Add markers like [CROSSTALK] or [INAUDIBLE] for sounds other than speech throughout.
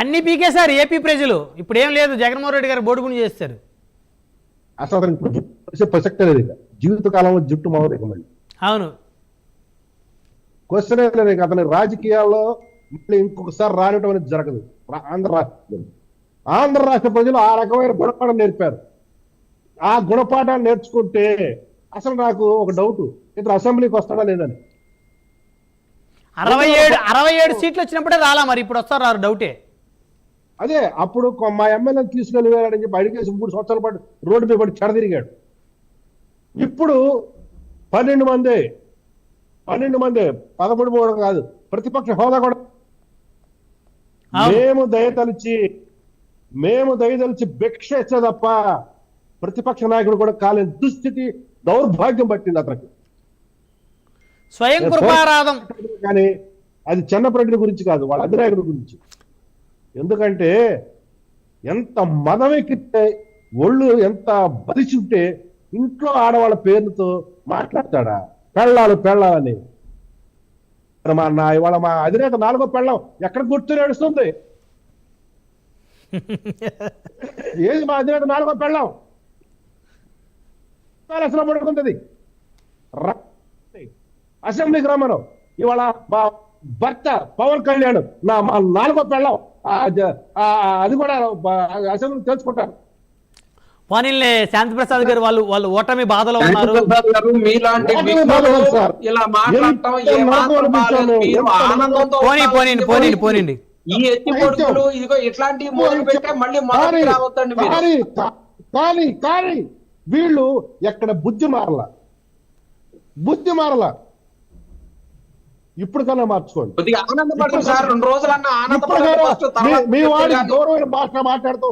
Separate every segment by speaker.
Speaker 1: అన్ని పీకేశారు ఏపీ ప్రజలు. ఇప్పుడు ఏం లేదు జగన్మోహన్ రెడ్డి గారు బోడుగుని చేస్తారు.
Speaker 2: అసలు ప్రసక్తే లేదు ఇక. జీవితకాలంలో జుట్టు మళ్ళీ.
Speaker 1: అవును.
Speaker 2: క్వశ్చన్ లేదు అతని రాజకీయాల్లో మళ్ళీ ఇంకొకసారి రానివ్వడం అనేది జరగదు. ఆంధ్ర రాష్ట్రం ఆంధ్ర రాష్ట్ర ప్రజలు ఆ రకమైన గుణపాఠం నేర్పారు. ఆ గుణపాఠాన్ని నేర్చుకుంటే అసలు నాకు ఒక డౌట్ ఇతను అసెంబ్లీకి వస్తాడా లేదని
Speaker 1: అరవై ఏడు అరవై ఏడు సీట్లు వచ్చినప్పుడే రాలా మరి? ఇప్పుడు వస్తారు రారు? డౌటే.
Speaker 2: అదే అప్పుడు మా ఎమ్మెల్యేని తీసుకెళ్ళిపోయాడని చెప్పి అడిగేసి మూడు సంవత్సరాల పాటు రోడ్డు మీద పడి చెడదిరిగాడు. ఇప్పుడు పన్నెండు మంది పన్నెండు మంది పదమూడు మూడు కాదు ప్రతిపక్ష హోదా కూడా. మేము దయతలిచి మేము దయతలిచి భిక్ష తప్ప ప్రతిపక్ష నాయకుడు కూడా కాలేని దుస్థితి దౌర్భాగ్యం పట్టింది అతనికి.
Speaker 1: స్వయం కృపారాధం.
Speaker 2: కానీ అది చెన్నప్రెడ్డి గురించి కాదు వాళ్ళ అధినాయకుడి గురించి. ఎందుకంటే ఎంత మదమెక్కితే ఒళ్ళు ఎంత బలిసి ఉంటే ఇంట్లో ఆడవాళ్ళ పేర్లతో మాట్లాడతాడా? పెళ్ళాలు పెళ్ళాలని. మా నా ఇవాళ మా అధినేత నాలుగో పెళ్ళం ఎక్కడ గుర్తు నడుస్తుంది? [LAUGHS] ఏది మా అధినేత నాలుగో పెళ్ళం? అసలు పడుకుంటుంది రా- అసెంబ్లీకి రమ్మను. ఇవాళ మా భర్త పవన్ కళ్యాణ్ నా మా నాలుగో పెళ్ళం. అది కూడా అసెంబ్లీ తెలుసుకుంటారు.
Speaker 1: పోనీలే శాంతి ప్రసాద్ గారు వాళ్ళు వాళ్ళు ఓటమి బాధలో ఉన్నారు. పోనీ పోనీండి పోనీండి పోనీండి
Speaker 3: ఈ ఎత్తి పొడుగులు ఇదిగో ఇట్లాంటి మొదలు పెట్టే మళ్ళీ మొదలు రావద్దండి
Speaker 2: కానీ కానీ వీళ్ళు ఎక్కడ బుద్ధి మారల? బుద్ధి మారల? ఇప్పుడు కన్నా మార్చుకోండి మీ- వాడి. గౌరవమైన భాష మాట్లాడుతూ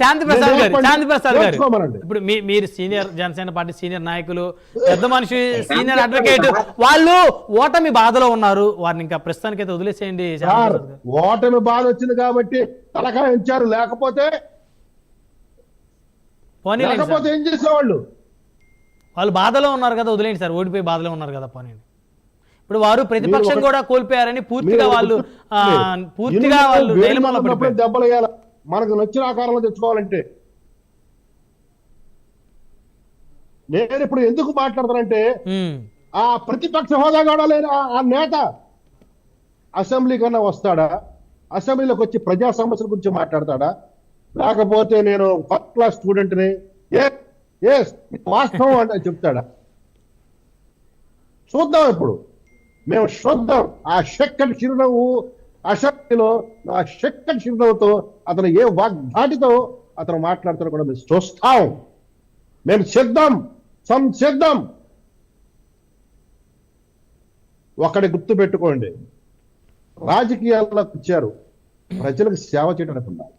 Speaker 1: శాంతి ప్రసాద్ గారు
Speaker 2: నేర్చుకోండి.
Speaker 1: శాంతి ప్రసాద్ గారు
Speaker 2: నేర్చుకోమనండి.
Speaker 1: ఇప్పుడు మీ- మీరు సీనియర్ జనసేన పార్టీ సీనియర్ నాయకులు పెద్ద మనిషి సీనియర్ అడ్వకేట్ వాళ్ళు ఓటమి బాధలో ఉన్నారు వారిని ఇంకా ప్రస్తుతానికి అయితే వదిలేసేయండి
Speaker 2: ఓటమి బాధ వచ్చింది కాబట్టి తలకాయ ఇచ్చారు లేకపోతే
Speaker 1: సార్.
Speaker 2: లేకపోతే ఏం చేసేవాళ్ళు
Speaker 1: వాళ్ళు బాధలో ఉన్నారు కదా వదిలేండి సార్ ఓడిపోయి బాధలో ఉన్నారు కదా పోనీండి ఇప్పుడు వారు ప్రతిపక్షం కూడా కోల్పోయారని పూర్తిగా వాళ్ళు. పూర్తిగా వాళ్ళు
Speaker 2: దెబ్బలు మనకు నచ్చిన ఆకారంలో తెచ్చుకోవాలంటే. నేను ఇప్పుడు ఎందుకు మాట్లాడతానంటే. ఆ ప్రతిపక్ష హోదా కూడా లేని ఆ- నేత అసెంబ్లీ కన్నా వస్తాడా? అసెంబ్లీలోకి వచ్చి ప్రజా సమస్యల గురించి మాట్లాడతాడా? లేకపోతే నేను ఫస్ట్ క్లాస్ స్టూడెంట్ని వాస్తవం అంటే చెప్తాడా? చూద్దాం ఇప్పుడు. మేము చూద్దాం ఆ చక్కటి చిరునవ్వు అసెంబ్లీలో ఆ చక్కటి చిరునవ్వుతో అతను ఏ వాగ్దాటితో అతను మాట్లాడుతున్నా కూడా మేము చూస్తాం. మేము సిద్ధం సంసిద్ధం ఒకటి గుర్తు పెట్టుకోండి రాజకీయాల్లోకి వచ్చారు. ప్రజలకు సేవ చేయడానికి ఉన్నారు.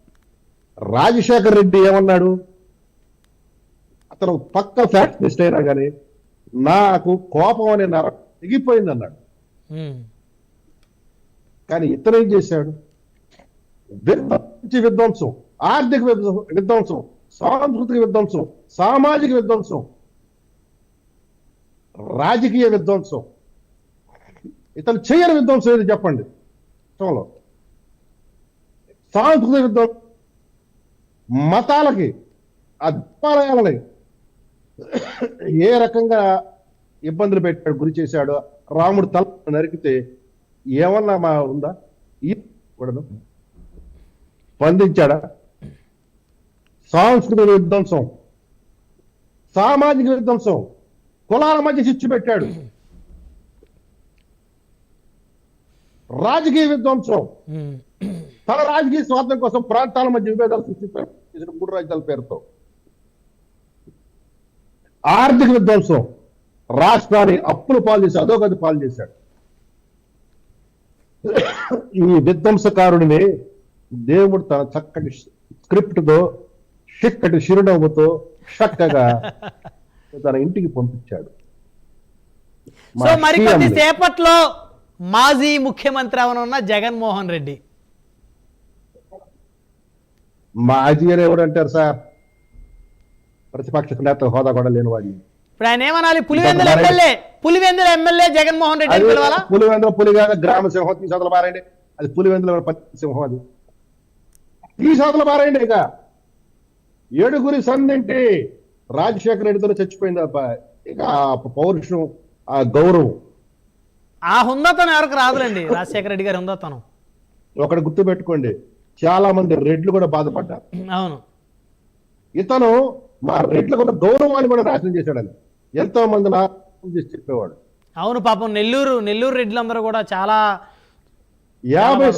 Speaker 2: రాజశేఖర్ రెడ్డి ఏమన్నాడు? అతను పక్క ఫ్యాక్టరిస్ట్ అయినా కానీ నాకు కోపం అనే నర తెగిపోయింది అన్నాడు కానీ ఇతను ఏం చేశాడు? విధ్వంసం ఆర్థిక విధ్వంసం సాంస్కృతిక విధ్వంసం సామాజిక విధ్వంసం రాజకీయ విధ్వంసం. ఇతను చేయని విధ్వంసం ఏది చెప్పండి? చోలో సాంస్కృతిక విధ్వంసం మతాలకి ఆ దేవాలయాలని ఏ రకంగా ఇబ్బందులు పెట్టాడు గురి చేశాడో? రాముడు తల నరికితే ఏమన్నా మా ఉందా? ఈ కూడాను. స్పందించాడా? సాంస్కృతిక విధ్వంసం. సామాజిక విధ్వంసం. కులాల మధ్య చిచ్చు పెట్టాడు. రాజకీయ విధ్వంసం. తన రాజకీయ స్వార్థం కోసం ప్రాంతాల మధ్య విభేదాలు సృష్టించారు మూడు రాజ్యాల పేరుతో. ఆర్థిక విధ్వంసం. రాష్ట్రాన్ని అప్పులు పాలు చేసి అధోగతి పాలు చేశాడు. ఈ విధ్వంసకారుడిని దేవుడు తన చక్కటి స్క్రిప్ట్తో చిక్కటి చిరునవ్వుతో చక్కగా [LAUGHS] తన ఇంటికి పంపించాడు.
Speaker 1: సో
Speaker 2: సీఎంని.
Speaker 1: సేపట్లో మాజీ ముఖ్యమంత్రి అవనున్న జగన్మోహన్ రెడ్డి.
Speaker 2: మాజీ అని ఎవరంటారు సార్? ప్రతిపక్ష నేత హోదా కూడా లేని వాడిని.
Speaker 1: ఇప్పుడు ఆయన ఏమనాలి? పులివెందుల ఎమ్మెల్యే పులివెందుల ఎమ్మెల్యే జగన్మోహన్ రెడ్డి అని
Speaker 2: అది
Speaker 1: పిలవాలా?
Speaker 2: పులివెందుల పులిగా గ్రామ సింహం తీసి అదలు మారండి అది పులివెందుల సింహం అది. ఈ సోదలు మారండి ఇక. ఏడుగురి సంధింటి రాజశేఖర రెడ్డితో చచ్చిపోయింది తప్ప ఇక ఆ పౌరుషం ఆ గౌరవం.
Speaker 1: ఆ హుందాతనం ఎవరికి రాదులేండి? రాజశేఖర రెడ్డి గారి హుందాతనం.
Speaker 2: ఒకటి గుర్తు పెట్టుకోండి చాలా మంది రెడ్లు కూడా బాధపడ్డారు.
Speaker 1: అవును.
Speaker 2: ఇతను మా రెడ్లకు ఉన్న గౌరవాన్ని కూడా నాశనం చేశాడని. ఎంతో మంది నాశనం చేసి చెప్పేవాడు.
Speaker 1: అవును పాపం నెల్లూరు నెల్లూరు రెడ్లందరూ కూడా చాలా
Speaker 2: యాభై